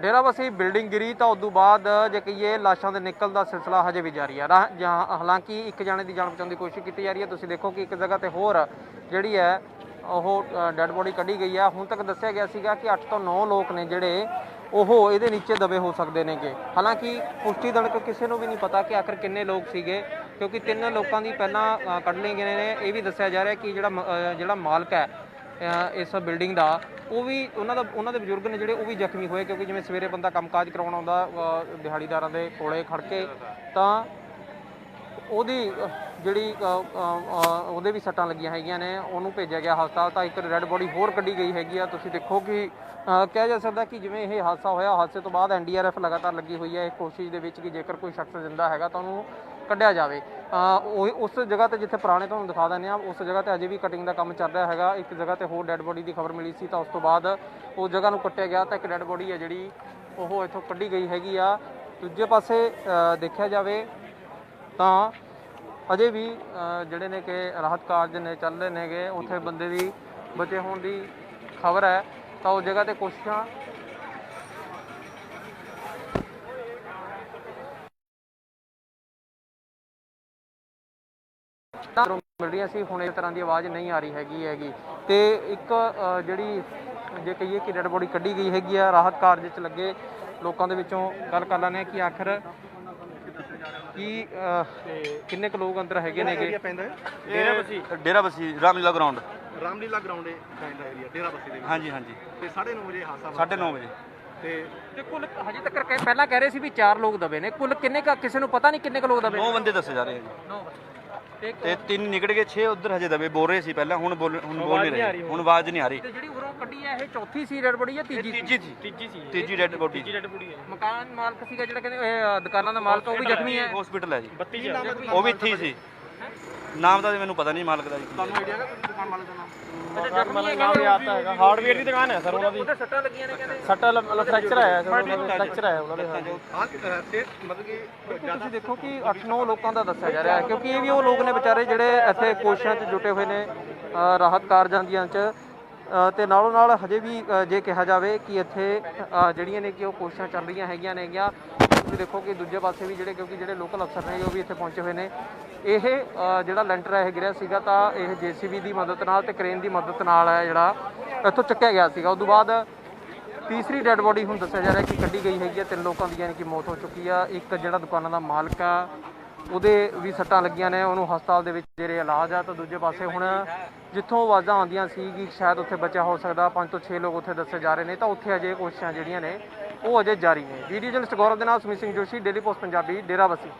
Derabassi building ਗਿਰੀ ਤਾਂ ਉਦੋਂ ਬਾਅਦ ਜੇ ਕਹੀਏ ਲਾਸ਼ਾਂ ਦੇ ਨਿਕਲਣ ਦਾ ਸਿਲਸਿਲਾ ਹਜੇ ਵੀ ਜਾਰੀ ਹੈ ਰਾਹ- ਜਾਂ ਹਾਲਾਂਕਿ ਇੱਕ ਜਾਣੇ ਦੀ ਜਾਨ ਬਚਾਉਣ ਦੀ ਕੋਸ਼ਿਸ਼ ਕੀਤੀ ਜਾ ਰਹੀ ਹੈ। ਤੁਸੀਂ ਦੇਖੋ ਕਿ ਇੱਕ ਜਗ੍ਹਾ ਤੇ ਹੋਰ ਜਿਹੜੀ ਹੈ ਉਹ ਡੈੱਡ ਬੋਡੀ ਕੱਢੀ ਗਈ ਹੈ। ਹੁਣ ਤੱਕ ਦੱਸਿਆ ਗਿਆ ਸੀਗਾ ਕਿ 8 ਤੋਂ 9 ਲੋਕ ਨੇ ਜਿਹੜੇ ਉਹ ਇਹਦੇ ਨੀਚੇ ਦਬੇ ਹੋ ਸਕਦੇ ਨੇਗੇ। ਹਾਲਾਂਕਿ ਪੁਸ਼ਟੀ ਦੜਕ ਕਿਸੇ ਨੂੰ ਵੀ ਨਹੀਂ ਪਤਾ ਕਿ ਆਖਰ ਕਿੰਨੇ ਲੋਕ ਸੀਗੇ ਕਿਉਂਕਿ ਤਿੰਨ ਲੋਕਾਂ ਦੀ ਪਹਿਲਾਂ ਅ, ਕੱਢ ਲਏ ਗਏ ਨੇ। ਇਹ ਵੀ ਦੱਸਿਆ ਜਾ ਰਿਹਾ ਕਿ ਜਿਹੜਾ ਮ- ਜਿਹੜਾ ਮਾਲਕ ਹੈ ਇਸ ਬਿਲਡਿੰਗ ਦਾ ਉਹ ਵੀ ਉਹਨਾਂ ਦਾ, ਉਹਨਾਂ ਦੇ ਬਜ਼ੁਰਗ ਨੇ ਜਿਹੜੇ ਉਹ ਵੀ ਜ਼ਖਮੀ ਹੋਏ ਕਿਉਂਕਿ ਜਿਵੇਂ ਸਵੇਰੇ ਬੰਦਾ ਕੰਮਕਾਜ ਕਰਾਉਣ ਆਉਂਦਾ ਦਿਹਾੜੀਦਾਰਾਂ ਦੇ ਕੋਲੇ ਖੜ ਕੇ, ਤਾਂ ਉਹਦੀ ਜਿਹੜੀ ਉਹਦੇ ਵੀ ਸੱਟਾਂ ਲੱਗੀਆਂ ਹੈਗੀਆਂ ਨੇ, ਉਹਨੂੰ ਭੇਜਿਆ ਗਿਆ ਹਸਪਤਾਲ, ਤਾਂ ਇੱਕ ਰੈੱਡ ਬੋਡੀ ਹੋਰ ਕੱਢੀ ਗਈ ਹੈਗੀ ਆ। ਤੁਸੀਂ ਦੇਖੋ ਕਿ ਕਿਹਾ ਜਾ ਸਕਦਾ ਕਿ ਜਿਵੇਂ ਇਹ ਹਾਦਸਾ ਹੋਇਆ, ਹਾਦਸੇ ਤੋਂ ਬਾਅਦ ਐਨਡੀਆਰਐਫ ਲਗਾਤਾਰ ਲੱਗੀ ਹੋਈ ਹੈ। ਇਹ ਕੋਸ਼ਿਸ਼ ਦੇ ਵਿੱਚ ਕਿ ਜੇਕਰ ਕੋਈ ਸ਼ਖਸ ਜ਼ਿੰਦਾ ਹੈਗਾ ਤਾਂ ਉਹਨੂੰ ਕੱਢਿਆ ਜਾਵੇ। ਉਸ ਜਗ੍ਹਾ ਤੇ ਜਿੱਥੇ ਪੁਰਾਣੇ ਤੁਹਾਨੂੰ ਦਿਖਾ ਦਿੰਦੇ ਆ, ਉਸ ਜਗ੍ਹਾ ਤੇ ਅਜੇ ਵੀ ਕਟਿੰਗ ਦਾ ਕੰਮ ਚੱਲ ਰਿਹਾ ਹੈਗਾ। ਇੱਕ ਜਗ੍ਹਾ ਤੇ ਹੋਰ ਡੈੱਡ ਬੋਡੀ ਦੀ ਖਬਰ ਮਿਲੀ ਸੀ, ਤਾਂ ਉਸ ਤੋਂ ਬਾਅਦ ਉਸ ਜਗ੍ਹਾ ਨੂੰ ਕੱਟਿਆ ਗਿਆ, ਤਾਂ ਇੱਕ ਡੈੱਡ ਬੋਡੀ ਹੈ ਜਿਹੜੀ, ਉਹ ਇੱਥੋਂ ਕੱਢੀ ਗਈ ਹੈਗੀ ਆ। ਦੂਜੇ ਪਾਸੇ ਦੇਖਿਆ ਜਾਵੇ ਤਾਂ ਅਜੇ ਵੀ ਜਿਹੜੇ ਨੇ ਕਿ ਰਾਹਤ ਕਾਰਜ ਨੇ ਚੱਲ ਰਹੇ ਨੇਗੇ, ਉੱਥੇ ਬੰਦੇ ਦੀ ਬਚੇ ਹੋਣ ਦੀ ਖਬਰ ਹੈ। ਤਾਂ ਉਸ ਜਗ੍ਹਾ ਤੇ ਕੋਸ਼ਿਸ਼ਾਂ ਮਿਲ ਰਹੀਆਂ ਸੀ, ਹੁਣ ਇਸ ਤਰ੍ਹਾਂ ਦੀ ਆਵਾਜ਼ ਨਹੀਂ ਆ ਰਹੀ ਹੈਗੀ ਹੈਗੀ। ਤੇ ਇੱਕ ਜਿਹੜੀ ਜੇ ਕਹੀਏ ਕਿ ਡੈਡ ਬੋਡੀ ਕੱਢੀ ਗਈ ਹੈਗੀ ਆ, ਰਾਹਤ ਕਾਰਜ 'ਚ ਲੱਗੇ ਲੋਕਾਂ ਦੇ ਵਿੱਚੋਂ ਗੱਲ ਕਰ ਲੈਂਦੇ ਆ ਕਿ ਆਖਰ ਕੀ ਕਿੰਨੇ ਕੁ ਲੋਕ ਅੰਦਰ ਹੈਗੇ ਨੇਗੇ? ਪੈਂਦਾ ਹੈ? ਡੇਰਾ ਬਸੀ। ਡੇਰਾ ਬਸੀ ਰਾਮਲੀਲਾ ਗਰਾਊਂਡ ਰਾਮਲੀਲਾ ਗਰਾਊਂਡ ਹੈ ਪੈਂਦਾ ਏਰੀਆ ਡੇਰਾ ਬੱਸੀ ਦੇ ਵਿੱਚ। ਹਾਂਜੀ ਹਾਂਜੀ। ਤੇ 9:30 ਵਜੇ ਹਾਦਸਾ 9:30 ਵਜੇ। ਤੇ ਤੇ ਕੁੱਲ ਹਜੇ ਤੱਕ ਕਹਿ- ਪਹਿਲਾਂ ਕਹਿ ਰਹੇ ਸੀ ਵੀ 4 ਲੋਕ ਦਬੇ ਨੇ। ਕੁੱਲ ਕਿੰਨੇ ਕੁ ਕਿਸੇ ਨੂੰ ਪਤਾ ਨਹੀਂ ਕਿੰਨੇ ਕੁ ਲੋਕ ਦਬੇ ਨੌ? ਬੰਦੇ ਦੱਸੇ ਜਾ ਰਹੇ ਆ ਜੀ। 9 ਤੇ ਤੇ ਤਿੰਨ ਨਿਕਲ ਗਏ 6 ਉਧਰ ਹਜੇ ਦਬੇ। ਬੋਲ ਰਹੇ ਸੀ ਪਹਿਲਾਂ ਹੁਣ ਬੋਲ ਹੁਣ ਬੋਲ ਨਹੀਂ ਰਹੇ। ਹੁਣ। ਆਵਾਜ਼ ਨਹੀਂ ਆ ਰਹੀ। ਤੇ ਜਿਹੜੀ ਉਰੋਂ ਕੱਢੀ ਹੈ ਇਹ ਚੌਥੀ ਸੀ ਰੈਡ ਬੋਡੀ ਜਾਂ ਤੀਜੀ ਸੀ? ਤੀਜੀ ਸੀ। ਤੀਜੀ ਸੀ ਤੀਜੀ ਡੈਡ ਬੋਡੀ ਮਕਾਨ ਮਾਲਕ ਸੀਗਾ ਜਿਹੜਾ ਕਹਿੰਦੇ ਇਹ ਅ, ਦੁਕਾਨਾਂ ਦਾ ਮਾਲਕ ਉਹ ਵੀ ਜ਼ਖਮੀ ਹੈ। ਹਸਪੀਟਲ ਹੈ ਜੀ। ਉਹ ਵੀ ਇੱਥੇ ਹੀ ਸੀ। ਨਾਮ ਦਾ ਤਾਂ ਮੈਨੂੰ ਪਤਾ ਨਹੀਂ ਮਾਲਕ ਦਾ ਜੀ ਤੁਹਾਨੂੰ ਆਈਡੀਆ ਹੈਗਾ ਦੁਕਾਨ ਮਾਲਕ ਦਾ ਨਾਮ? ਅੱਛਾ ਜ਼ਖਮੀ ਹੈ ਨਾਮ ਯਾਦ ਤਾਂ ਹੈਗਾ। ਹਾਰਡਵੇਅਰ ਦੀ ਦੁਕਾਨ ਹੈ ਸਰ ਉਹਨਾਂ ਦੀ ਉਹਦੇ ਸੱਟਾਂ ਲੱਗੀਆਂ ਨੇ ਕਹਿੰਦੇ। ਸੱਟਾ ਫ੍ਰੈਕਚਰ ਆਇਆ ਸਰ ਉਹਨਾਂ ਦਾ ਫ੍ਰੈਕਚਰ ਆਇਆ ਉਹਨਾਂ ਦੇ ਹਾਂ ਅ, ਤੇ ਮਤਲਬ ਕਿ ਤੁਸੀਂ ਦੇਖੋ ਕਿ 8-9 ਲੋਕਾਂ ਦਾ ਦੱਸਿਆ ਜਾ ਰਿਹਾ ਹੈ ਕਿਉਂਕਿ ਇਹ ਵੀ ਉਹ ਲੋਕ ਨੇ ਵਿਚਾਰੇ ਜਿਹੜੇ ਇੱਥੇ ਕੋਸ਼ਿਸ਼ਾਂ 'ਚ ਜੁਟੇ ਹੋਏ ਨੇ ਰਾਹਤ ਕਾਰਜਾਂ ਦੀਆਂ 'ਚ। ਤੇ ਨਾਲੋਂ ਨਾਲ ਹਜੇ ਵੀ ਜੇ ਕਿਹਾ ਜਾਵੇ ਕਿ ਇੱਥੇ ਜਿਹੜੀਆਂ ਨੇ ਕਿ ਉਹ ਕੋਸ਼ਿਸ਼ਾਂ ਚੱਲ ਰਹੀਆਂ ਹੈਗੀਆਂ ਨੇਗੀਆਂ ਤੁਸੀਂ ਦੇਖੋ ਕਿ ਦੂਜੇ ਪਾਸੇ ਵੀ ਜਿਹੜੇ ਕਿਉਂਕਿ ਜਿਹੜੇ ਲੋਕਲ ਅਫਸਰ ਨੇ ਉਹ ਵੀ ਇੱਥੇ ਪਹੁੰਚੇ ਹੋਏ ਨੇ ਇਹ ਜਿਹੜਾ ਲੈਂਟਰ ਹੈ ਇਹ ਗਿਰਿਆ ਸੀਗਾ ਤਾਂ ਇਹ ਜੀਸੀਬੀ ਦੀ ਮਦਦ ਨਾਲ ਤੇ ਕ੍ਰੇਨ ਦੀ ਮਦਦ ਨਾਲ ਹੈ ਜਿਹੜਾ ਇੱਥੋਂ ਚੱਕਿਆ ਗਿਆ ਸੀਗਾ ਉਸ ਤੋਂ ਬਾਅਦ ਤੀਸਰੀ ਡੈੱਡ ਬੋਡੀ ਹੁਣ ਦੱਸਿਆ ਜਾ ਰਿਹਾ ਕਿ ਕੱਢੀ ਗਈ ਹੈਗੀ ਹੈ ਤਿੰਨ ਲੋਕਾਂ ਦੀ ਯਾਨੀ ਕਿ ਮੌਤ ਹੋ ਚੁੱਕੀ ਆ ਇੱਕ ਜਿਹੜਾ ਦੁਕਾਨਾਂ ਦਾ ਮਾਲਕ ਆ ਉਹਦੇ ਵੀ ਸੱਟਾਂ ਲੱਗੀਆਂ ਨੇ ਉਹਨੂੰ ਹਸਪਤਾਲ ਦੇ ਵਿੱਚ ਜਿਹੜੇ ਇਲਾਜ ਆ ਤਾਂ ਦੂਜੇ ਪਾਸੇ ਹੁਣ ਜਿੱਥੋਂ ਆਵਾਜ਼ਾਂ ਆਉਂਦੀਆਂ ਸੀ ਕਿ ਸ਼ਾਇਦ ਉੱਥੇ ਬਚਿਆ ਹੋ ਸਕਦਾ ਪੰਜ ਤੋਂ 6 ਲੋਕ ਉੱਥੇ ਦੱਸੇ ਜਾ ਰਹੇ ਨੇ ਤਾਂ ਉੱਥੇ ਅਜੇ ਕੋਸ਼ਿਸ਼ਾਂ ਜਿਹੜੀਆਂ ਨੇ ਉਹ ਅਜੇ ਜਾਰੀ ਨੇ। ਵੀਡੀਓ ਜਰਨਲਿਸਟ ਗੌਰਵ ਦੇ ਨਾਲ ਸੁਮੀਤ ਸਿੰਘ ਜੋਸ਼ੀ, ਡੇਲੀ ਪੋਸਟ ਪੰਜਾਬੀ, ਡੇਰਾਬੱਸੀ।